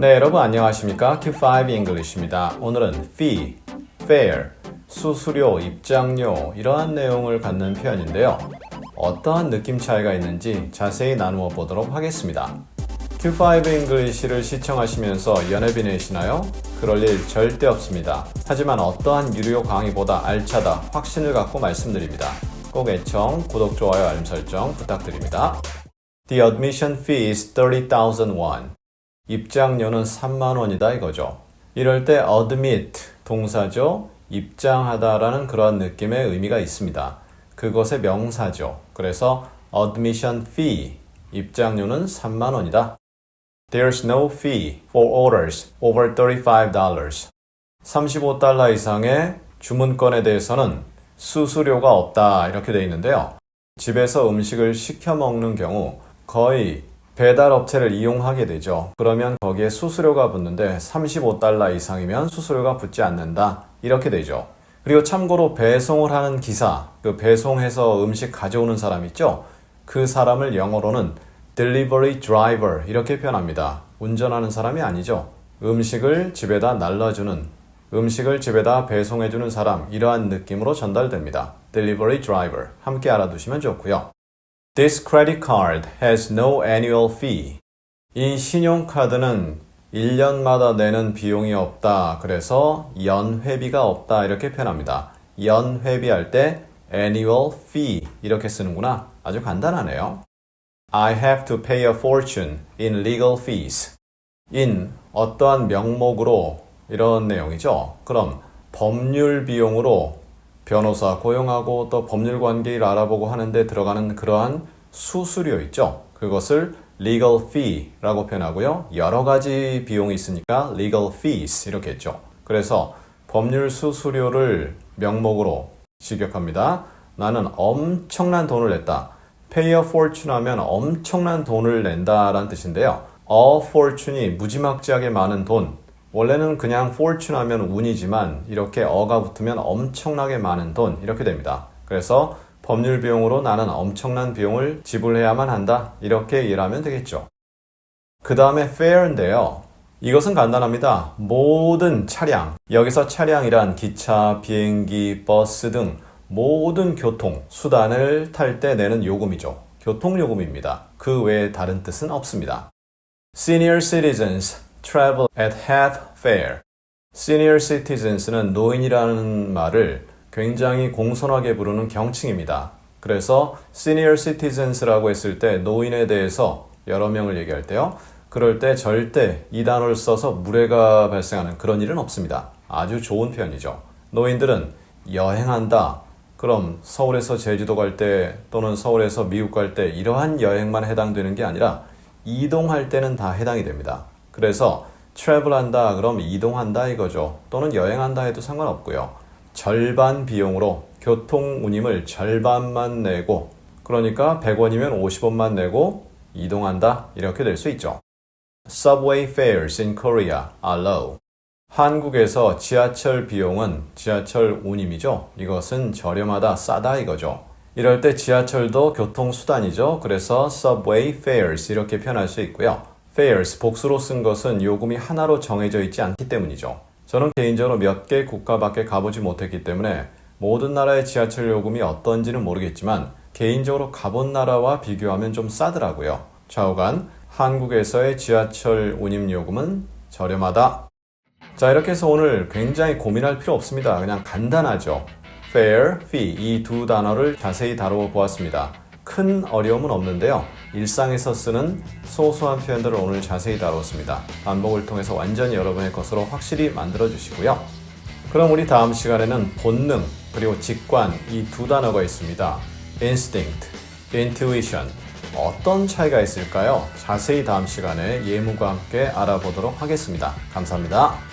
네, 여러분 안녕하십니까? Q5 English입니다. 오늘은 fee, fare, 수수료, 입장료 이러한 내용을 갖는 표현인데요. 어떠한 느낌 차이가 있는지 자세히 나누어 보도록 하겠습니다. Q5 English를 시청하시면서 연애비 내시나요? 그럴 일 절대 없습니다. 하지만 어떠한 유료 강의보다 알차다 확신을 갖고 말씀드립니다. 꼭 애청, 구독, 좋아요, 알림 설정 부탁드립니다. The admission fee is 30,000 won. 입장료는 3만 원이다 이거죠. 이럴 때 admit 동사죠. 입장하다라는 그런 느낌의 의미가 있습니다. 그것의 명사죠. 그래서 admission fee 입장료는 3만 원이다. There's no fee for orders over $35. 35달러 이상의 주문권에 대해서는 수수료가 없다 이렇게 돼 있는데요. 집에서 음식을 시켜 먹는 경우 거의 배달 업체를 이용하게 되죠. 그러면 거기에 수수료가 붙는데 35달러 이상이면 수수료가 붙지 않는다. 이렇게 되죠. 그리고 참고로 배송을 하는 기사, 그 배송해서 음식 가져오는 사람 있죠? 그 사람을 영어로는 delivery driver 이렇게 표현합니다. 운전하는 사람이 아니죠. 음식을 집에다 날라주는, 음식을 집에다 배송해주는 사람, 이러한 느낌으로 전달됩니다. delivery driver. 함께 알아두시면 좋고요. This credit card has no annual fee. 이 신용카드는 1년마다 내는 비용이 없다. 그래서 연회비가 없다. 이렇게 표현합니다. 연회비 할 때 annual fee 이렇게 쓰는구나. 아주 간단하네요. I have to pay a fortune in legal fees. in 어떠한 명목으로 이런 내용이죠. 그럼 법률 비용으로 변호사 고용하고 또 법률 관계를 알아보고 하는데 들어가는 그러한 수수료 있죠. 그것을 legal fee라고 표현하고요. 여러 가지 비용이 있으니까 legal fees 이렇게 했죠. 그래서 법률 수수료를 명목으로 직역합니다. 나는 엄청난 돈을 냈다. pay a fortune 하면 엄청난 돈을 낸다라는 뜻인데요. a fortune이 무지막지하게 많은 돈. 원래는 그냥 fortune 하면 운이지만 이렇게 어가 붙으면 엄청나게 많은 돈 이렇게 됩니다. 그래서 법률 비용으로 나는 엄청난 비용을 지불해야만 한다. 이렇게 이해하면 되겠죠. 그 다음에 fare인데요. 이것은 간단합니다. 모든 차량, 여기서 차량이란 기차, 비행기, 버스 등 모든 교통, 수단을 탈 때 내는 요금이죠. 교통요금입니다. 그 외에 다른 뜻은 없습니다. Senior citizens travel at half fare. Senior citizens는 노인이라는 말을 굉장히 공손하게 부르는 경칭입니다. 그래서 senior citizens라고 했을 때 노인에 대해서 여러 명을 얘기할 때요. 그럴 때 절대 이 단어를 써서 무례가 발생하는 그런 일은 없습니다. 아주 좋은 표현이죠. 노인들은 여행한다. 그럼 서울에서 제주도 갈 때 또는 서울에서 미국 갈 때 이러한 여행만 해당되는 게 아니라 이동할 때는 다 해당이 됩니다. 그래서 travel 한다 그럼 이동한다 이거죠. 또는 여행한다 해도 상관없고요. 절반 비용으로 교통 운임을 절반만 내고 그러니까 100원이면 50원만 내고 이동한다 이렇게 될 수 있죠. Subway fares in Korea are low. 한국에서 지하철 비용은 지하철 운임이죠. 이것은 저렴하다, 싸다 이거죠. 이럴 때 지하철도 교통수단이죠. 그래서 subway fares 이렇게 표현할 수 있고요. Fares 복수로 쓴 것은 요금이 하나로 정해져 있지 않기 때문이죠. 저는 개인적으로 몇 개 국가밖에 가보지 못했기 때문에 모든 나라의 지하철 요금이 어떤지는 모르겠지만 개인적으로 가본 나라와 비교하면 좀 싸더라고요. 좌우간 한국에서의 지하철 운임 요금은 저렴하다. 자 이렇게 해서 오늘 굉장히 고민할 필요 없습니다. 그냥 간단하죠. fare, fee 이 두 단어를 자세히 다루어 보았습니다. 큰 어려움은 없는데요. 일상에서 쓰는 소소한 표현들을 오늘 자세히 다루었습니다. 반복을 통해서 완전히 여러분의 것으로 확실히 만들어 주시고요. 그럼 우리 다음 시간에는 본능 그리고 직관 이 두 단어가 있습니다. instinct, intuition 어떤 차이가 있을까요? 자세히 다음 시간에 예무과 함께 알아보도록 하겠습니다. 감사합니다.